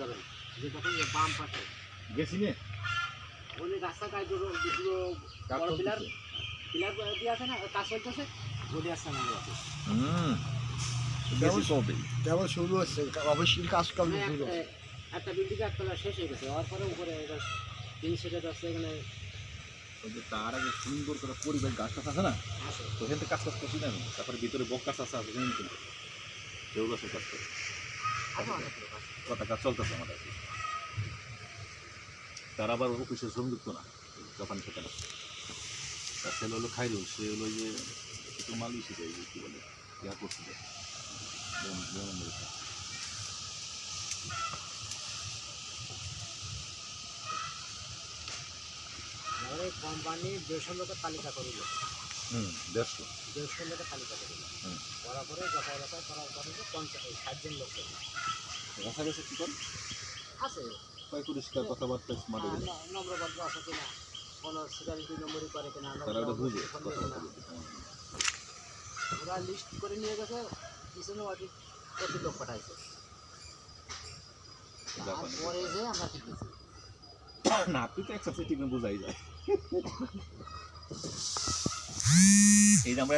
যাবেন যে তখন যে বাম পাশে। গেছি নে ওই রাস্তা কাজ দুটো দুটো বড় পিলার পিলার দিয়ে আছে না? কাজ চলতেছে? বলে আসছে আমাদের হুম। কেমন গেছি সবে কেবল শুরু হচ্ছে? অবশ্যই কাজ মানে শুরু একটা- একটা বিল্ডিং একতলা শেষ হয়ে গেছে। হওয়ার পরে উপরে এটা তিন সেটের আছে এখানে। ওই যে তার আগে সুন্দর করে পরিবেশ গাছ টাছ আছে না? আছে। তো থেকে কাজ কাজ করছি না তারপরে ভিতরে বক গাছ আছে আছে কাজ কাজ চলতেছে আমাদের। তার আবার অফিসে শ্রমযুক্ত না জাপানি সেটা না তার ছেলে হলো খাইরুল সে হলো যে একটু মালয়েশি যায় কি বলে ইয়া। আমাদের এই কোম্পানি দেড়শো লোকের তালিকা করিল হুম দেড়শো দেড়শো লোকের তালিকা করিল। করার পরে যাচাই বাছাই করার পরে পঞ্চাশ ষাটজন লোক গেছে কি করে? আছে। কয় পরিষ্কার কথাবার্তা স্মার্ট আহ, ন- নম্রভদ্র আছে কিনা? কোনো সিকিউরিটি নম্বরই করে কিনা। ওরা লিস্ট করে নিয়ে গেছে পিছনে অডিট প্রতি লোক পাঠাইছে। তারপরে যে আমরা শিখেছি না আপনি তো একসাথে ঠিক বোঝাই যায়। এই যে আমরা